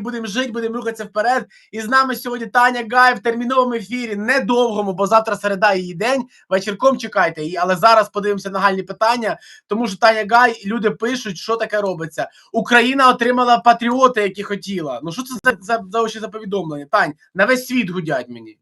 будемо жити, будемо рухатися вперед. І з нами сьогодні Таня Гай в терміновому ефірі, недовгому, бо завтра середа її день. Вечірком чекайте її. Але зараз подивимося нагальні питання, тому що Таня Гай, люди пишуть, що таке робиться. Україна отримала патріоти, які хотіла. Ну що це за, за, за, за, за повідомлення? Тань, на весь світ гудять мені.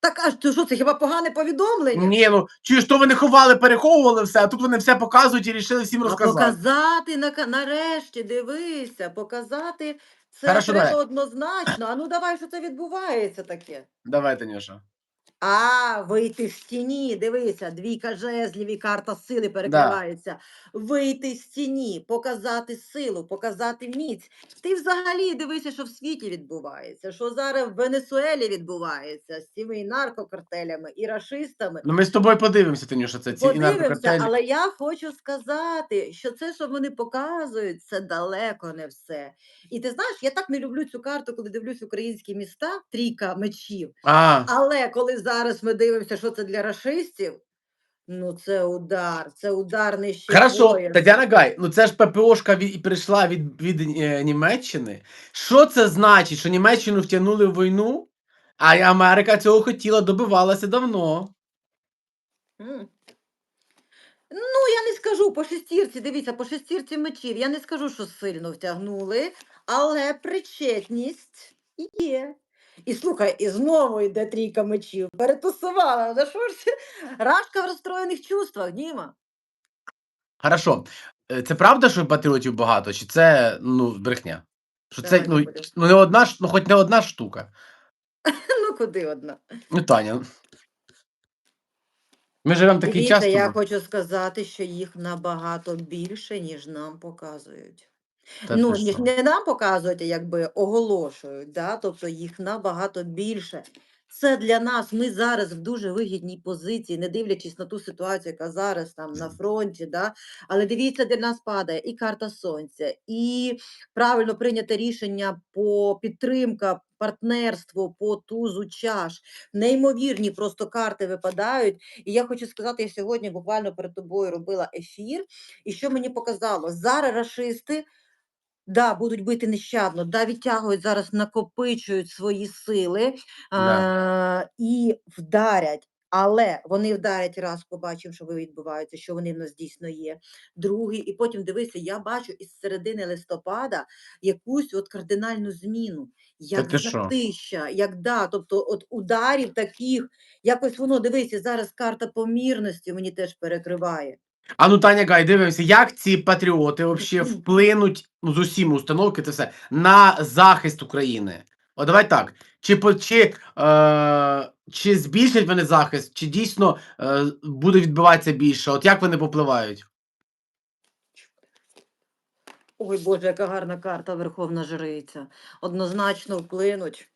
Так, а що це хіба погане повідомлення? Ні, ну чуєш, то вони ховали, переховували все, а тут вони все показують і рішили всім а розказати. показати на нарешті, дивися, показати це Хорошо, треба давай. однозначно. А ну давай, що це відбувається таке. Давай, Танюша. А, вийти в стіні, дивися, двійка жезлів і карта сили перекривається. Вийти з тіні, показати силу, показати міць. Ти взагалі дивися, що в світі відбувається, що зараз в Венесуелі відбувається з цими наркокартелями, і рашистами. Ну ми з тобою подивимося, Танюша, це ці Подивимося, наркокартелі. але я хочу сказати, що це, що вони показують, це далеко не все. І ти знаєш, я так не люблю цю карту, коли дивлюсь українські міста, трійка мечів. А, Але коли зараз ми дивимося, що це для рашистів, ну це удар, це удар нижче Хорошо, пояса. Тетяна Гай, ну це ж ППОшка від, прийшла від, від е, Німеччини. Що це значить, що Німеччину втягнули в війну, а Америка цього хотіла, добивалася давно. Ну, я не скажу по шестірці, дивіться, по шестірці мечів. Я не скажу, що сильно втягнули, але причетність є. І слухай, і знову йде трійка мечів. Перетусувала. За що ж це? Рашка в розстроєних чувствах, Діма. Хорошо, е, це правда, що патріотів багато, чи це ну, брехня? Що це ну, ну, не одна, ну, хоч не одна штука. Ну, куди одна? Ну, Таня. Ми живемо такий Дивіться, час. я тому- хочу сказати, що їх набагато більше, ніж нам показують. Та ну, ти що? не нам показують, а якби оголошують, да? тобто їх набагато більше. Це для нас. Ми зараз в дуже вигідній позиції, не дивлячись на ту ситуацію, яка зараз там на фронті. Да? Але дивіться, для нас падає і карта сонця, і правильно прийняте рішення по підтримка, партнерство по тузу чаш. Неймовірні просто карти випадають. І я хочу сказати, я сьогодні буквально перед тобою робила ефір, і що мені показало? Зараз рашисти. Да, будуть бити нещадно, да, відтягують зараз, накопичують свої сили а, і вдарять. Але вони вдарять раз, побачив, що відбувається, що вони в нас дійсно є. Другий, і потім дивися, я бачу із середини листопада якусь от кардинальну зміну, як затища, як да, тобто от ударів таких, якось воно дивися, зараз карта помірності мені теж перекриває. А ну, Таня Гай, дивимося, як ці патріоти взагалі вплинуть ну, з усім установки, це все на захист України. О, давай так. Чи, чи, е, чи збільшать вони захист, чи дійсно е, буде відбиватися більше? От як вони попливають? Ой, Боже, яка гарна карта Верховна Жриця. Однозначно вплинуть.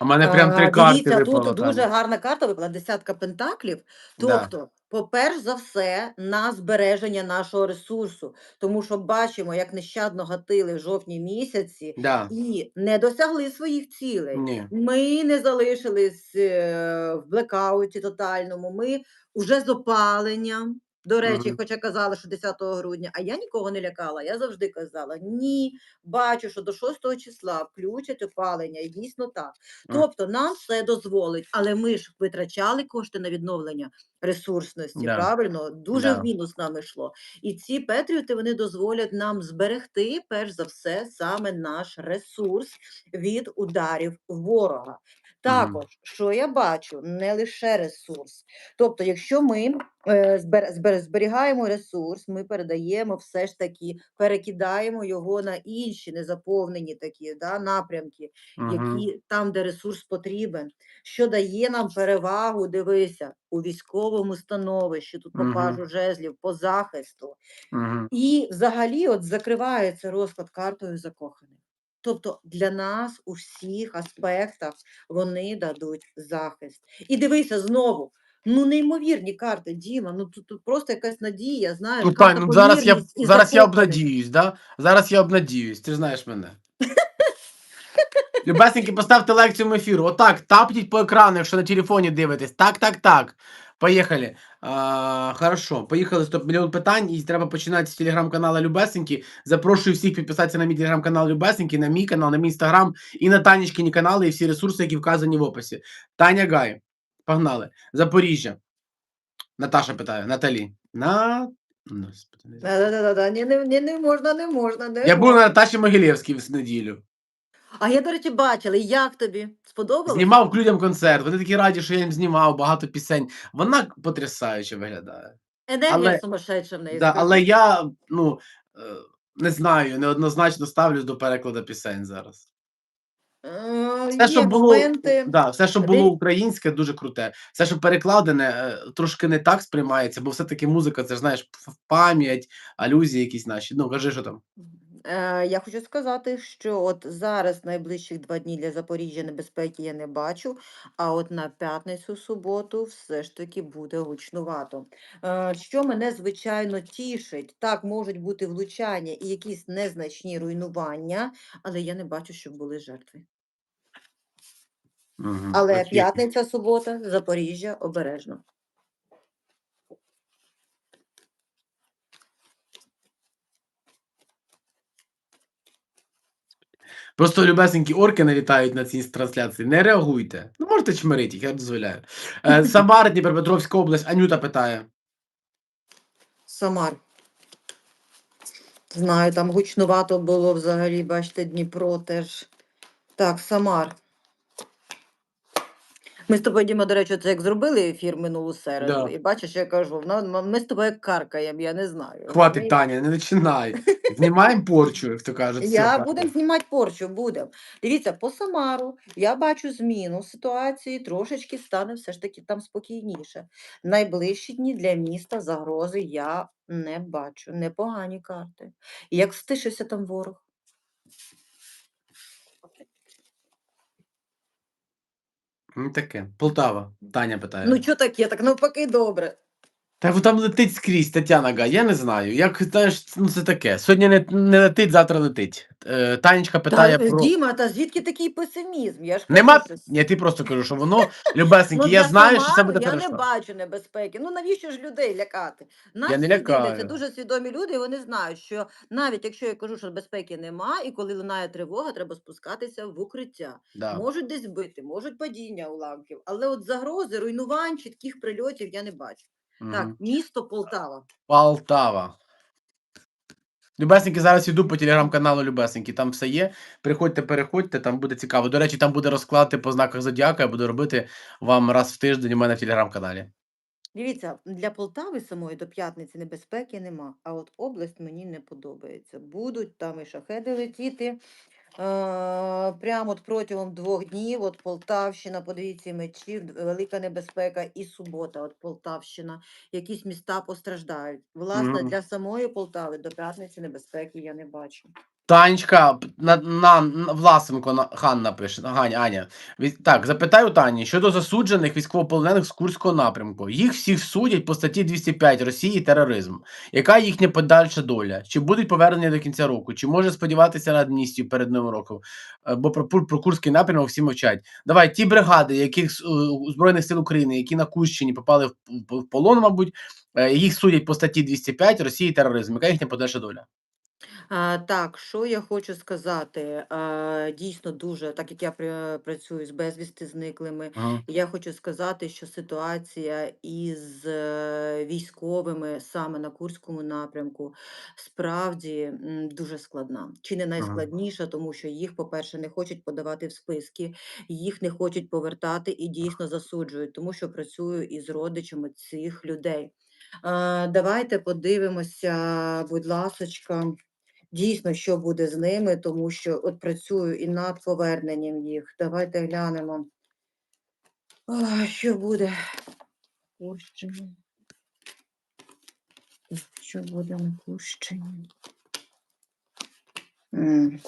У мене прям три А, карти Дивіться, випало. тут дуже гарна карта випала, десятка пентаклів. Да. Тобто, по-перш за все, на збереження нашого ресурсу. Тому що бачимо, як нещадно гатили в жовтні місяці Да. і не досягли своїх цілей. Ні. Ми не залишились е, в блекауті тотальному. Ми вже з опаленням. До речі, хоча казали, що 10 грудня, а я нікого не лякала. Я завжди казала: ні, бачу, що до 6 числа включать опалення, і дійсно так. Тобто нам все дозволить, але ми ж витрачали кошти на відновлення ресурсності. Да. Правильно, дуже Да. в мінус нам йшло. І ці петріоти вони дозволять нам зберегти, перш за все, саме наш ресурс від ударів ворога. Також, що я бачу, не лише ресурс. Тобто, якщо ми е, збер, збер, зберігаємо ресурс, ми передаємо все ж таки, перекидаємо його на інші незаповнені такі да, напрямки, які там, де ресурс потрібен, що дає нам перевагу, дивися, у військовому становищі, тут покажу жезлів по захисту. І взагалі от закривається розклад картою закоханих. Тобто для нас у всіх аспектах вони дадуть захист. І дивися знову. Ну, неймовірні карти, Діма. Ну тут, тут просто якась надія, знаєш. Ну, карта ну зараз я, зараз я обнадіюсь, да? Зараз я обнадіюсь, ти ж знаєш мене. Любесеньки, поставте лайк цьому ефіру. Отак, тапніть по екрану, якщо на телефоні дивитесь. Так, так, так. Поїхали. А, хорошо, поїхали. Стоп, мільйон питань. І треба починати з телеграм-каналу Любесеньки. Запрошую всіх підписатися на мій телеграм-канал Любесеньки, на мій канал, на мій інстаграм і на Танічкині канали, і всі ресурси, які вказані в описі. Таня Гай. Погнали. Запоріжжя. Наташа питає. Наталі. На. Ну, Господи. Да-да-да, ні, не, не, не можна, не можна. Не Я був на. Наташі Могилєвській в неділю. А я, до речі, бачила, і як тобі? Сподобалось? Знімав людям концерт. Вони такі раді, що я їм знімав багато пісень. Вона потрясаюче виглядає. Енергія але- сумасшедша в неї. Да, але я ну е, не знаю, неоднозначно ставлюсь до перекладу пісень зараз. Е, Все, що було, моменти. да, все, що було українське, дуже круте. Все, що перекладене, е, трошки не так сприймається, бо все-таки музика, це ж знаєш, пам'ять, алюзії якісь наші. Ну, кажи, що там. Е, Я хочу сказати, що от зараз найближчих два дні для Запоріжжя небезпеки я не бачу, а от на п'ятницю, суботу все ж таки буде гучнувато. Е, Що мене звичайно тішить, так можуть бути влучання і якісь незначні руйнування, але я не бачу, щоб були жертви. Мгм, Але п'ятниця, субота, Запоріжжя обережно. Просто любесенькі орки налітають на ці трансляції. Не реагуйте. Ну, можете чмирити, їх, я дозволяю. Е, Самара, Дніпропетровська область, Анюта питає. Самар. Знаю, там гучнувато було взагалі, бачите, Дніпро теж. Так, Самар. Ми з тобою, Діма, до речі, це як зробили ефір минулу середу. Да. І бачиш, я кажу, «Ну, ми з тобою як каркаємо, я не знаю. Хватить, Таня, не починай. Знімаємо порчу, як то кажуть. Я будемо знімати порчу, будемо. Дивіться, по Самару я бачу зміну ситуації, трошечки стане все ж таки там спокійніше. Найближчі дні для міста загрози я не бачу. Непогані карти. Як стишився там ворог? Ну, таке. Полтава, Таня питає. Ну, що таке? Так навпаки добре. Та там летить скрізь Тетяна Га, я не знаю. Як знаєш, ну це таке. Сьогодні не, не летить, завтра летить. Е, Танечка питає та, про. Діма, та звідки такий песимізм? Я ж кажу, Нема. що Ні, ти просто кажу, що воно любесеньке. я для знаю, що це буде Я не хорошо. бачу небезпеки. Ну навіщо ж людей лякати? Нас не всі дивляться лякаю. дуже свідомі люди, і вони знають, що навіть якщо я кажу, що безпеки нема, і коли лунає тривога, треба спускатися в укриття. Да. Можуть десь бити, можуть падіння уламків, але от загрози, руйнувань, чітких прильотів я не бачу. Так, місто Полтава. Полтава. Любесеньки, зараз йду по телеграм-каналу Любесеньки. Там все є. Приходьте, переходьте, там буде цікаво. До речі, там буде розклад по знаках Зодіака. Я буду робити вам раз в тиждень у мене в телеграм-каналі. Дивіться, для Полтави самої до п'ятниці небезпеки нема, а от область мені не подобається. Будуть там і шахеди летіти. Е, прямо от протягом двох днів, от Полтавщина, подивіться, мечів, велика небезпека, і субота, от Полтавщина, якісь міста постраждають. Власне, Мгм. для самої Полтави до п'ятниці небезпеки я не бачу. Танечка, на, на, на Власенко на, Ханна пише, Ганя, Аня. Ві- Так, запитаю Тані, щодо засуджених військовополонених з Курського напрямку. Їх всіх судять по статті 205 Росії тероризм. Яка їхня подальша доля? Чи будуть повернені до кінця року? Чи може сподіватися на амністію перед новим роком? Е, Бо про, про Курський напрямок всі мовчать. Давай, ті бригади, яких е, Збройних сил України, які на Курщині попали в, в, в полон, мабуть, е, їх судять по статті 205 Росії тероризм. Яка їхня подальша доля? Так, що я хочу сказати? Дійсно дуже, так як я працюю з безвісти зниклими, Ага. Я хочу сказати, що ситуація із е, військовими саме на Курському напрямку справді дуже складна. Чи не найскладніша, тому що їх, по-перше, не хочуть подавати в списки, їх не хочуть повертати і дійсно засуджують, тому що працюю із родичами цих людей. Давайте подивимося, будь ласочка. Дійсно, що буде з ними, тому що от працюю і над поверненням їх. Давайте глянемо. О, що буде? Пущення. Що буде на Курщині?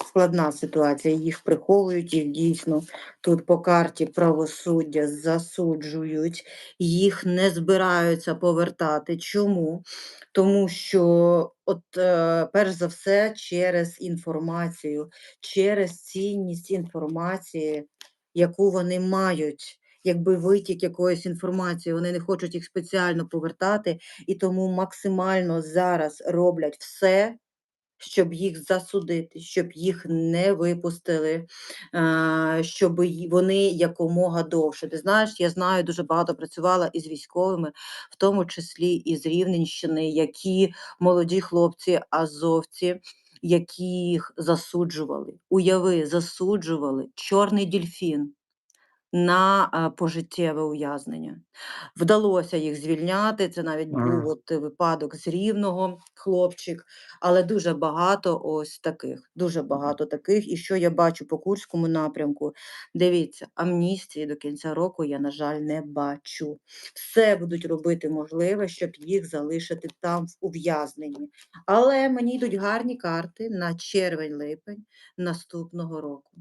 Складна ситуація. Їх приховують, їх дійсно тут по карті правосуддя засуджують, їх не збираються повертати. Чому? Тому що, от, е, перш за все, через інформацію, через цінність інформації, яку вони мають. Якби витік якоїсь інформації, вони не хочуть їх спеціально повертати, і тому максимально зараз роблять все, щоб їх засудити, щоб їх не випустили, щоб вони якомога довше. Ти знаєш, я знаю, дуже багато працювала із військовими, в тому числі із Рівненщини, які молоді хлопці, азовці, яких засуджували. Уяви, засуджували чорний дільфін на пожиттєве ув'язнення. Вдалося їх звільняти. Це навіть Ага. був от випадок з рівного хлопчик, але дуже багато ось таких. Дуже багато таких. І що я бачу по Курському напрямку? Дивіться, амністії до кінця року я, на жаль, не бачу. Все будуть робити можливе, щоб їх залишити там в ув'язненні. Але мені йдуть гарні карти на червень-липень наступного року.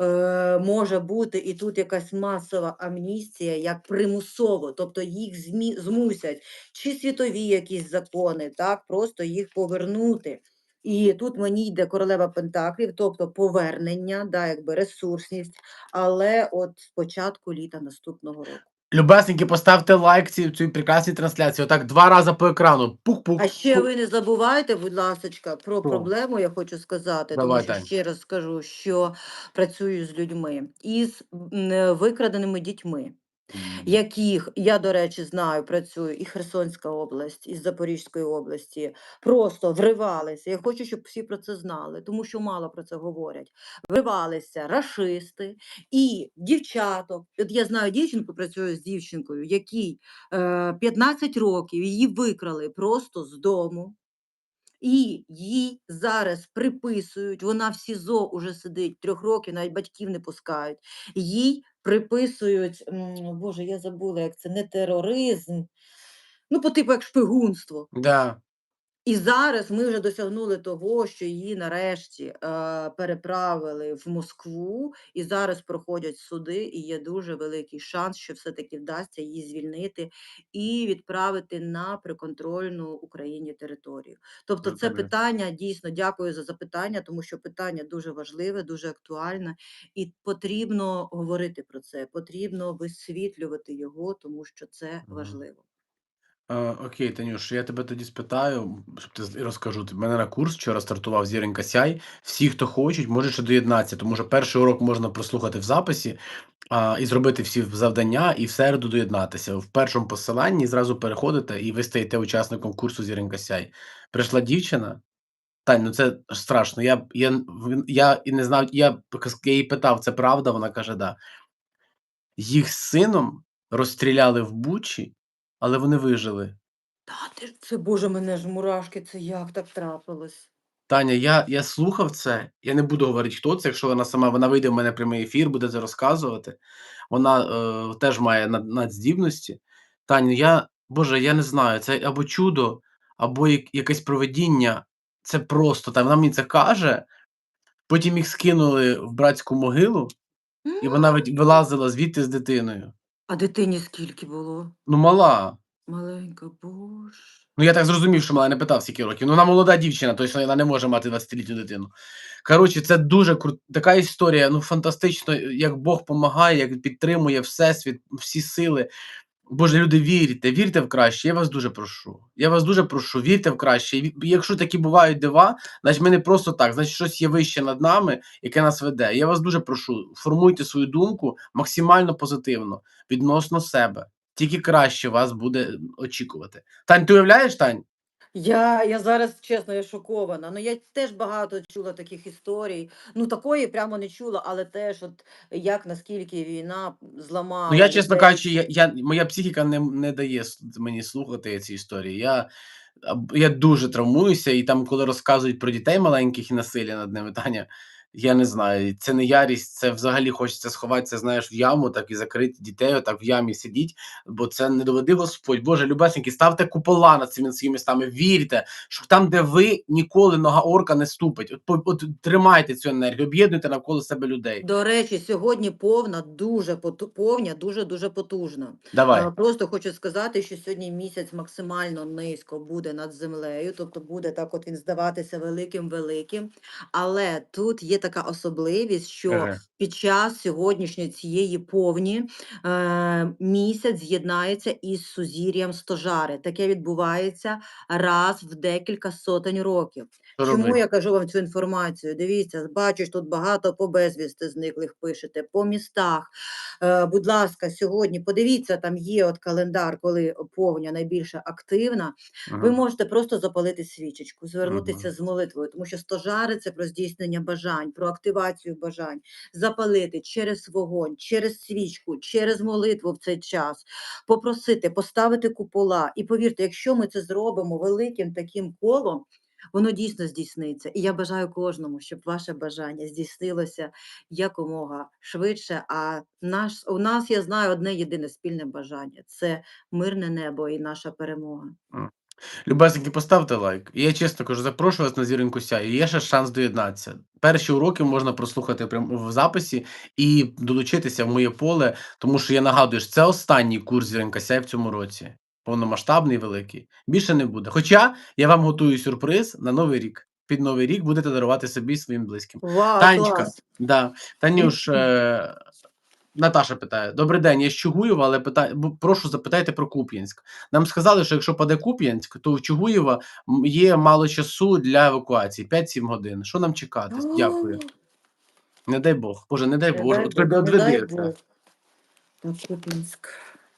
Е, може бути і тут якась масова амністія, як примусово, тобто їх змі, змусять чи світові якісь закони, так, просто їх повернути. І тут мені йде королева Пентаклів, тобто повернення, да, якби ресурсність, але от з початку літа наступного року. Любесненькі, поставте лайк цій, цій прекрасній трансляції. Отак два рази по екрану. Пук-пук. А ще ви не забувайте, будь ласка, про проблему я хочу сказати, Давай, тому Тань. що ще раз скажу, що працюю з людьми із м, е, викраденими дітьми. Яких я, до речі, знаю, працюю і Херсонська область, і Запорізької області, просто вривалися. Я хочу, щоб всі про це знали, тому що мало про це говорять. Вривалися рашисти і дівчаток. От я знаю дівчинку, працюю з дівчинкою, якій е, 15 років її викрали просто з дому. І їй зараз приписують, вона в СІЗО уже сидить трьох років, навіть батьків не пускають. Їй приписують, Боже, я забула, як це не тероризм, ну, по типу як шпигунство. Да. І зараз ми вже досягнули того, що її нарешті е, переправили в Москву, і зараз проходять суди, і є дуже великий шанс, що все-таки вдасться її звільнити і відправити на приконтрольну Україні територію. Тобто, це питання дійсно дякую за запитання, тому що питання дуже важливе, дуже актуальне, і потрібно говорити про це, потрібно висвітлювати його, тому що це важливо. Е, окей, Танюш, я тебе тоді спитаю, щоб ти розкажу. Мене на курс вчора стартував Зіренька Сяй. Всі, хто хочуть, можуть ще доєднатися, тому що перший урок можна прослухати в записі а, і зробити всі завдання, і в середу доєднатися. В першому посиланні зразу переходите, і ви стаєте учасником курсу Зіренька Сяй. Прийшла дівчина. Тань, ну це страшно. Я, я, він- я не знав, я, я її питав, це правда? Вона каже, да. Їх з сином розстріляли в Бучі, але вони вижили. Та ти ж це, Боже, мене ж мурашки, це як так трапилось? Таня, я, я слухав це. Я не буду говорити, хто це, якщо вона сама вона вийде в мене в прямий ефір, буде це розказувати. Вона е, теж має над, надздібності. Таню, я, Боже, я не знаю, це або чудо, або як, якесь проведіння. Це просто там. Вона мені це каже. Потім їх скинули в братську могилу, і вона вилазила звідти з дитиною. А дитині скільки було? Ну, мала. Маленька, боже. Ну, я так зрозумів, що мала не питав, скільки років. Ну, вона молода дівчина, точно вона не може мати 20-літню дитину. Коротше, це дуже крут... така історія, ну, фантастично, як Бог допомагає, як підтримує Всесвіт, всі сили. Боже, люди, вірте, вірте в краще. Я вас дуже прошу. Я вас дуже прошу, вірте в краще. Якщо такі бувають дива, значить ми не просто так, значить щось є вище над нами, яке нас веде. Я вас дуже прошу, формуйте свою думку максимально позитивно відносно себе. Тільки краще вас буде очікувати. Тань, ти уявляєш, Тань? Я, я зараз, чесно, я шокована. Ну, я теж багато чула таких історій. Ну, такої прямо не чула, але теж, от як наскільки війна зламала. Ну, я, чесно людей. кажучи, я, я, моя психіка не, не дає мені слухати ці історії. Я, я дуже травмуюся, і там, коли розказують про дітей маленьких і насилля над ними, Таня, Я не знаю, це не ярість, це взагалі хочеться сховатися, знаєш, в яму, так і закрити дітей, отак в ямі сидіть, бо це не доведи Господь. Боже, любесенькі, ставте купола над цими своїми містами, вірте, що там, де ви ніколи нога орка не ступить. От, от тримайте цю енергію, об'єднуйте навколо себе людей. До речі, сьогодні повна, дуже повня, дуже дуже потужна. Давай. Просто хочу сказати, що сьогодні місяць максимально низько буде над землею, тобто буде так, от він здаватися великим великим. Але тут є така особливість, що ага. під час сьогоднішньої цієї повні е, місяць з'єднається із сузір'ям стожари. Таке відбувається раз в декілька сотень років. Чому я кажу вам цю інформацію? Дивіться, бачу, що тут багато по безвісти зниклих пишете, по містах. Е, будь ласка, сьогодні подивіться, там є от календар, коли повня найбільше активна. Ви можете просто запалити свічечку, звернутися Мгм. з молитвою, тому що стожари це про здійснення бажань, про активацію бажань, запалити через вогонь, через свічку, через молитву в цей час, попросити, поставити купола. І повірте, якщо ми це зробимо великим таким колом. Воно дійсно здійсниться. І я бажаю кожному, щоб ваше бажання здійснилося якомога швидше. А наш, у нас, я знаю, одне єдине спільне бажання це мирне небо і наша перемога. Любесеньки, поставте лайк. І я чесно кажу, запрошую вас на зіринку сяю. Є ще шанс доєднатися. Перші уроки можна прослухати прямо в записі і долучитися в моє поле, тому що я нагадую, що це останній курс зіринка сяй в цьому році. Повномасштабний великий. Більше не буде. Хоча я вам готую сюрприз на новий рік. Під новий рік будете дарувати собі своїм близьким. Вау, Танечка, клас! да. Танюш, е, Наташа питає: Добрий день, я з Чугуєва, але питаю, бу- прошу запитайте про Куп'янськ. Нам сказали, що якщо паде Куп'янськ, то в Чугуєва є мало часу для евакуації 5-7 годин. Що нам чекати? Дякую. Не дай Бог. Боже, не дай дай От не дай. Бог. Куп'янськ.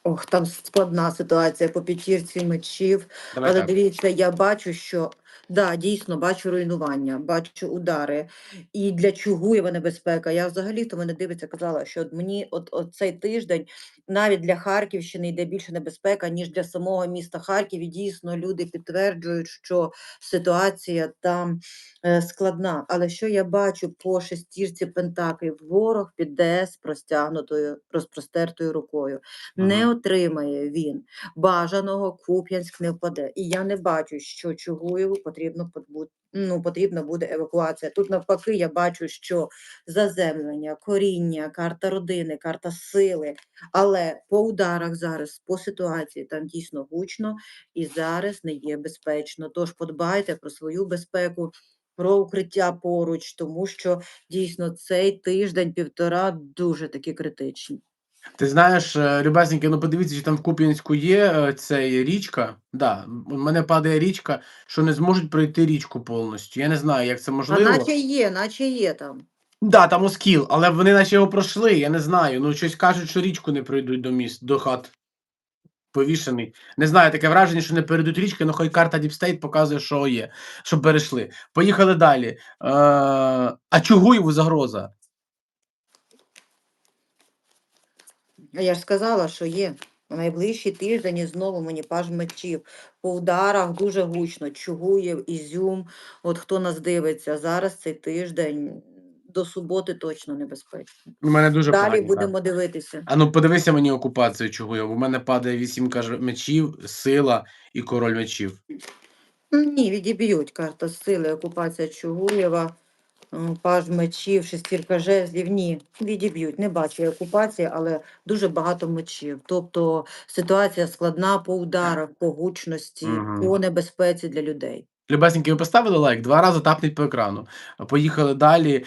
Ох, там складна ситуація по п'ятірці мечів. Давай Але так. дивіться, я бачу, що да, дійсно бачу руйнування, бачу удари. І для Чугуєва небезпека. Я взагалі, хто мене дивиться, казала, що от мені от, от цей тиждень навіть для Харківщини йде більше небезпека, ніж для самого міста Харків. І дійсно люди підтверджують, що ситуація там е, складна. Але що я бачу по шестірці Пентаклів? Ворог піде з простягнутою, розпростертою рукою. Не отримає він бажаного Куп'янськ не впаде. І я не бачу, що Чугуєву потрібно ну, потрібна буде евакуація. Тут навпаки, я бачу, що заземлення, коріння, карта родини, карта сили. Але по ударах зараз, по ситуації, там дійсно гучно і зараз не є безпечно. Тож подбайте про свою безпеку. Про укриття поруч, тому що дійсно цей тиждень-півтора дуже такі критичні. Ти знаєш, е, любесеньки, ну подивіться, чи там в Куп'янську є е, цей річка. Да, у мене падає річка, що не зможуть пройти річку повністю. Я не знаю, як це А можливо. наче є, наче є там. Да, там оскіл, але вони наче його пройшли, я не знаю. Ну, щось кажуть, що річку не пройдуть до міст, до хат. Повішений. Не знаю, таке враження, що не перейдуть річки, ну хай карта Діпстейт показує, що є, що перейшли. Поїхали далі. Е, а Чугуєву загроза. А я ж сказала, що є. У найближчий тиждень і знову мені паж мечів. По ударах дуже гучно. Чугуєв, Ізюм. От хто нас дивиться, зараз цей тиждень до суботи точно небезпечно. У мене дуже Далі погані будемо карти. дивитися. А ну подивися мені окупацію Чугуєва. У мене падає вісімка ж- мечів, сила і король мечів. Ні, відіб'ють карта сили, окупація Чугуєва, паж мечів, шестірка жезлів. Ні, відіб'ють. Не бачу я окупації, але дуже багато мечів. Тобто ситуація складна по ударах, по гучності, Мгм. по небезпеці для людей. Любесеньки, ви поставили лайк, два рази тапніть по екрану. Поїхали далі.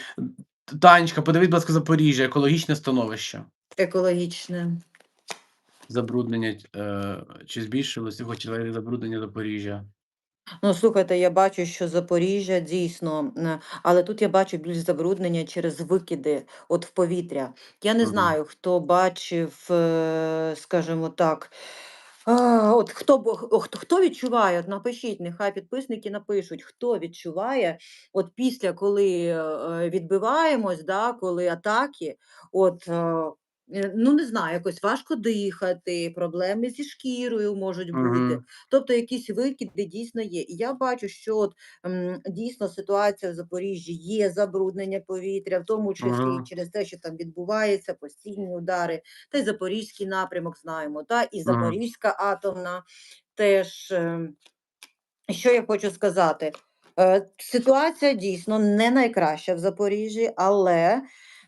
Танечка, подивіть, будь ласка, Запоріжжя, екологічне становище. Екологічне. Забруднення е, чи збільшилося хоч забруднення Запоріжжя? Ну, слухайте, я бачу, що Запоріжжя дійсно, е, але тут я бачу більш забруднення через викиди от в повітря. Я не Мгм. знаю, хто бачив, е, скажімо так. А, от хто, бо- хто, хто відчуває, от напишіть, нехай підписники напишуть, хто відчуває, от після коли е, відбиваємось, да, коли атаки, от е, ну не знаю, якось важко дихати, проблеми зі шкірою можуть бути. Мгм. Тобто якісь викиди дійсно є. І я бачу, що от, м, дійсно ситуація в Запоріжжі є забруднення повітря, в тому числі і через те, що там відбувається постійні удари. Та й Запорізький напрямок знаємо, та і Мгм. Запорізька атомна теж. ем, Що я хочу сказати? Е, Ситуація дійсно не найкраща в Запоріжжі, але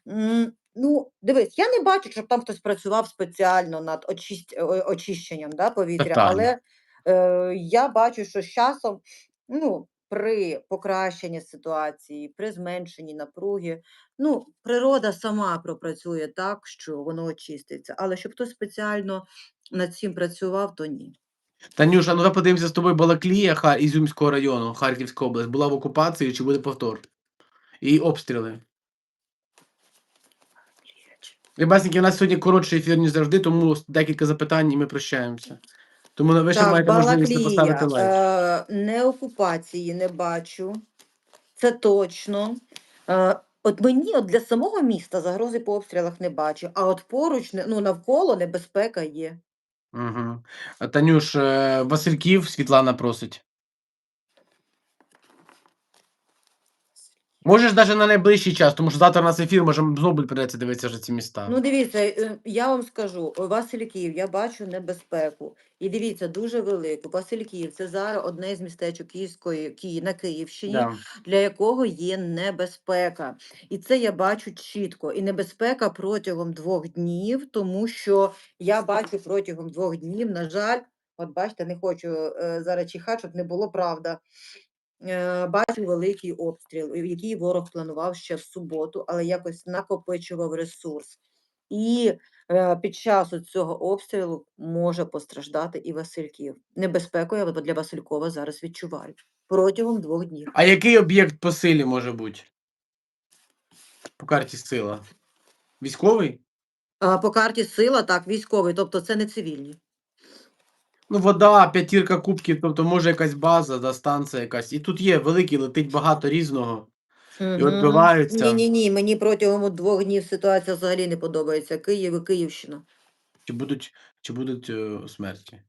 м, ну, дивись, я не бачу, щоб там хтось працював спеціально над очист... о- очищенням да, повітря, Питання. але е, я бачу, що з часом ну, при покращенні ситуації, при зменшенні напруги, ну, природа сама пропрацює так, що воно очиститься. Але щоб хтось спеціально над цим працював, то ні. Танюша, ну давай подивимося з тобою Балаклія Ха- Ізюмського району, Харківська область, була в окупації чи буде повтор? І обстріли. Рибасники, у нас сьогодні коротший ефір, ніж завжди, тому декілька запитань і ми прощаємося. Тому ви ще маєте можливість не поставити лайк. е, не окупації не бачу. Це точно. Е, от мені от для самого міста загрози по обстрілах не бачу, а от поруч, ну, навколо небезпека є. Угу. Танюш, е, Васильків Світлана просить. Можеш навіть на найближчий час, тому що завтра у нас ефір, може знову придеться дивитися вже ці міста. Ну, дивіться, е, я вам скажу, у Васильків я бачу небезпеку. І дивіться, дуже велику. Васильків це зараз одне з містечок Київської Ки... на Київщині. да. для якого є небезпека. І це я бачу чітко. І небезпека протягом двох днів, тому що я бачу протягом двох днів, на жаль, от бачите, не хочу е, зараз чихати, щоб не було правда. Е, бачу великий обстріл, який ворог планував ще в суботу, але якось накопичував ресурс. І е, під час цього обстрілу може постраждати і Васильків. Небезпеку я для Василькова зараз відчуваю протягом двох днів. А який об'єкт по силі може бути? По карті сила. Військовий? А, По карті сила, так, військовий, тобто це не цивільні. Ну, вода, п'ятірка кубків, тобто може якась база, да, станція якась. І тут є великий, летить багато різного. І відбиваються. Ні, ні, ні. Мені протягом от двох днів ситуація взагалі не подобається. Київ і Київщина. Чи будуть, чи будуть е, смерті?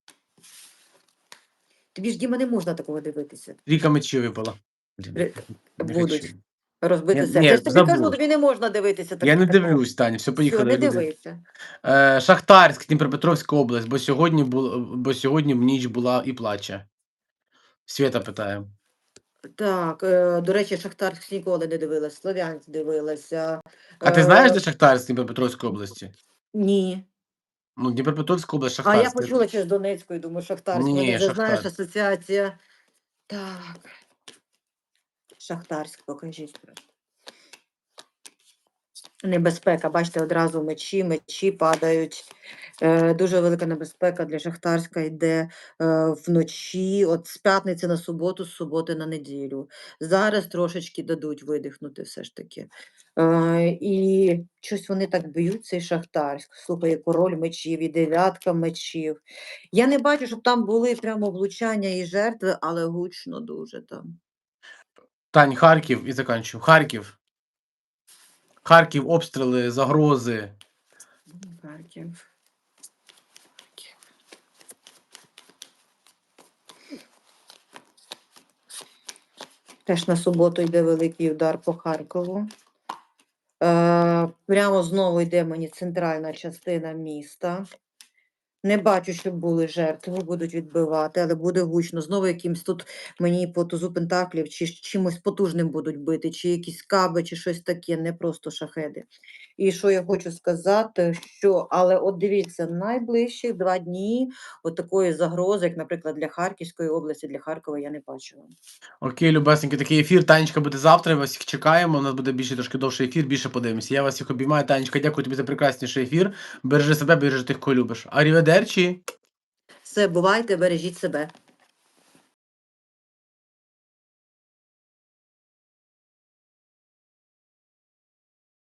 Тобі ж Діма не можна такого дивитися. Ріка мечів випала. Ри- не будуть. хочу. Розбити серце. Я ж тобі кажу, тобі не можна дивитися. Я не дивлюсь, Таня, все, поїхали. Все, не люди. дивися. Е, Шахтарськ, Дніпропетровська область, бо сьогодні, бу, бо сьогодні в ніч була і плаче. Свята питає. Так, е, до речі, Шахтарськ ніколи не дивилась, Слов'янськ дивилася. А ти Е, знаєш, де Шахтарськ Дніпропетровської області? Ні. Ну, Дніпропетровська область, А Шахтарськ. я почула через Донецької, думаю, Шахтарськ. Ні, вже знаєш асоціація. Так. Шахтарськ, покажіть. Небезпека, бачите, одразу мечі, мечі падають. Е, дуже велика небезпека для Шахтарська йде е, вночі, от з п'ятниці на суботу, з суботи на неділю. Зараз трошечки дадуть видихнути все ж таки. Е, і щось вони так б'ють, цей Шахтарськ. Слухай, і король мечів, і дев'ятка мечів. Я не бачу, щоб там були прямо влучання і жертви, але гучно дуже там. Тань, Харків і заканчую. Харків. Харків, обстріли, загрози. Харків. Теж на суботу йде великий удар по Харкову. Е, прямо знову йде мені центральна частина міста. Не бачу, щоб були жертви, будуть відбивати, але буде гучно. Знову якимсь тут мені по тузу пентаклів, чи чимось потужним будуть бити, чи якісь каби, чи щось таке, не просто шахеди. І що я хочу сказати, що, але от дивіться, найближчі два дні от такої загрози, як, наприклад, для Харківської області, для Харкова, я не бачила. Окей, любесеньки, такий ефір. Танечка буде завтра. Вас всіх чекаємо. У нас буде більше трошки довший ефір, більше подивимося. Я вас всіх обіймаю. Танечка, дякую тобі за прекрасніший ефір. Бережи себе, бережи тих, кого любиш. Аріведерчі. Все, бувайте, бережіть себе.